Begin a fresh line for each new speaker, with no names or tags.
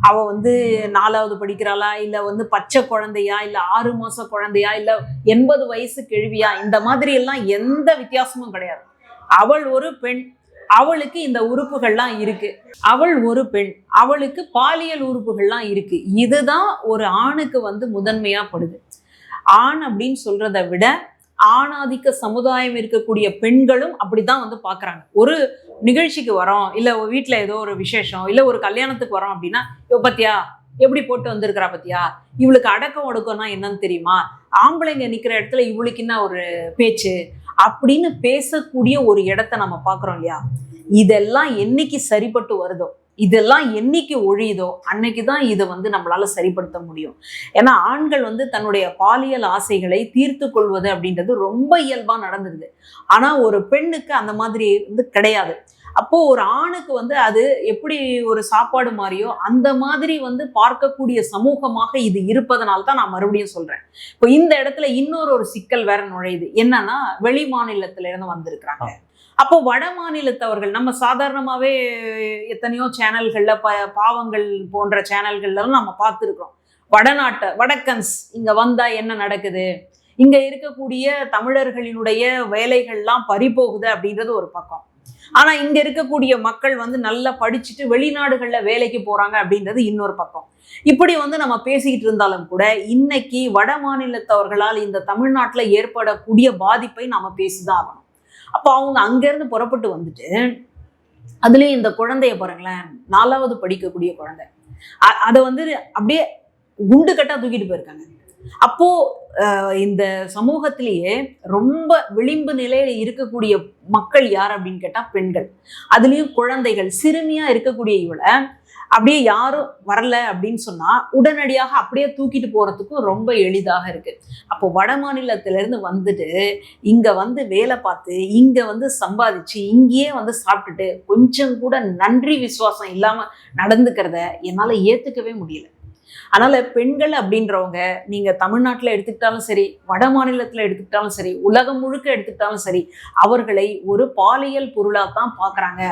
அவ வந்து நாலாவது படிக்கிறாளா? இல்ல வந்து பச்சை குழந்தையா? இல்ல ஆறு மாச குழந்தையா? இல்ல எண்பது வயசு கிழவியா? இந்த மாதிரி எல்லாம் எந்த வித்தியாசமும் கிடையாது. அவள் ஒரு பெண். அவளுக்கு இந்த உறுப்புகள்லாம் இருக்கு. அவள் ஒரு பெண். அவளுக்கு பாலியல் உறுப்புகள்லாம் இருக்கு. இதுதான் ஒரு ஆணுக்கு வந்து முதன்மையா படுது. ஆண் அப்படின்னு சொல்றதை விட ஆணாதிக்க சமுதாயம் இருக்கக்கூடிய பெண்களும் அப்படிதான் வந்து பாக்குறாங்க. ஒரு நிகழ்ச்சிக்கு வரோம் இல்ல வீட்டுல ஏதோ ஒரு விசேஷம் இல்ல ஒரு கல்யாணத்துக்கு வரோம் அப்படின்னா பத்தியா? எப்படி போட்டு வந்திருக்கிறா பத்தியா? இவளுக்கு அடக்கம் ஒடுக்கம்னா என்னன்னு தெரியுமா? ஆம்பளைங்க நிக்கிற இடத்துல இவளுக்கு என்ன ஒரு பேச்சு? அப்படின்னு பேசக்கூடிய ஒரு இடத்த நம்ம பாக்குறோம் இல்லையா? இதெல்லாம் என்னைக்கு சரிப்பட்டு வருதோ? இதெல்லாம் என்னைக்கு ஒழியுதோ அன்னைக்கு தான் இதை வந்து நம்மளால சரிப்படுத்த முடியும். ஏன்னா ஆண்கள் வந்து தன்னுடைய பாலியல் ஆசைகளை தீர்த்து கொள்வது அப்படின்றது ரொம்ப இயல்பா நடந்துருது. ஆனா ஒரு பெண்ணுக்கு அந்த மாதிரி வந்து கிடையாது. அப்போ ஒரு ஆணுக்கு வந்து அது எப்படி ஒரு சாப்பாடு மாதிரியோ அந்த மாதிரி வந்து பார்க்கக்கூடிய சமூகமாக இது இருப்பதனால தான் நான் மறுபடியும் சொல்றேன். இப்போ இந்த இடத்துல இன்னொரு ஒரு சிக்கல் வேற நுழையுது. என்னன்னா வெளி மாநிலத்துல இருந்து வந்திருக்கிறாங்க அப்போ வட மாநிலத்தவர்கள் நம்ம சாதாரணமாவே எத்தனையோ சேனல்கள்ல ப பாவங்கள் போன்ற சேனல்கள்லாம் நம்ம பார்த்துருக்கோம் வடநாட்டு வடக்கன்ஸ் இங்க வந்தா என்ன நடக்குது? இங்க இருக்கக்கூடிய தமிழர்களினுடைய வேலைகள்லாம் பறிபோகுது அப்படின்றது ஒரு பக்கம். ஆனா இங்க இருக்கக்கூடிய மக்கள் வந்து நல்லா படிச்சுட்டு வெளிநாடுகள்ல வேலைக்கு போறாங்க அப்படின்றது இன்னொரு பக்கம். இப்படி வந்து நம்ம பேசிக்கிட்டு இருந்தாலும் கூட இன்னைக்கு வட மாநிலத்தவர்களால் இந்த தமிழ்நாட்டுல ஏற்படக்கூடிய பாதிப்பை நாம பேசிதான் ஆகணும். அப்போ அவங்க அங்கேருந்து புறப்பட்டு வந்துட்டு அதுலேயும் இந்த குழந்தைய பாருங்களேன் நாலாவது படிக்கக்கூடிய குழந்தை. அதை வந்து அப்படியே குண்டு கட்டா தூக்கிட்டு போயிருக்காங்க. அப்போ அஹ், இந்த சமூகத்திலேயே ரொம்ப விளிம்பு நிலையில இருக்கக்கூடிய மக்கள் யார் அப்படின்னு கேட்டா பெண்கள். அதுலயும் குழந்தைகள். சிறுமியாக இருக்கக்கூடிய இவளை அப்படியே யாரும் வரல அப்படின்னு சொன்னா உடனடியாக அப்படியே தூக்கிட்டு போறதுக்கும் ரொம்ப எளிதாக இருக்கு. அப்போ வட மாநிலத்திலேருந்து வந்துட்டு இங்க வந்து வேலை பார்த்து இங்க வந்து சம்பாதிச்சு இங்கேயே வந்து சாப்பிட்டுட்டு கொஞ்சம் கூட நன்றி விசுவாசம் இல்லாம நடந்துக்கிறத என்னால ஏத்துக்கவே முடியல. அதனால பெண்கள் அப்படின்றவங்க நீங்க தமிழ்நாட்டில் எடுத்துக்கிட்டாலும் சரி வட மாநிலத்தில் எடுத்துக்கிட்டாலும் சரி உலகம் முழுக்க எடுத்துக்கிட்டாலும் சரி அவர்களை ஒரு பாலியல் பொருளாக தான் பாக்குறாங்க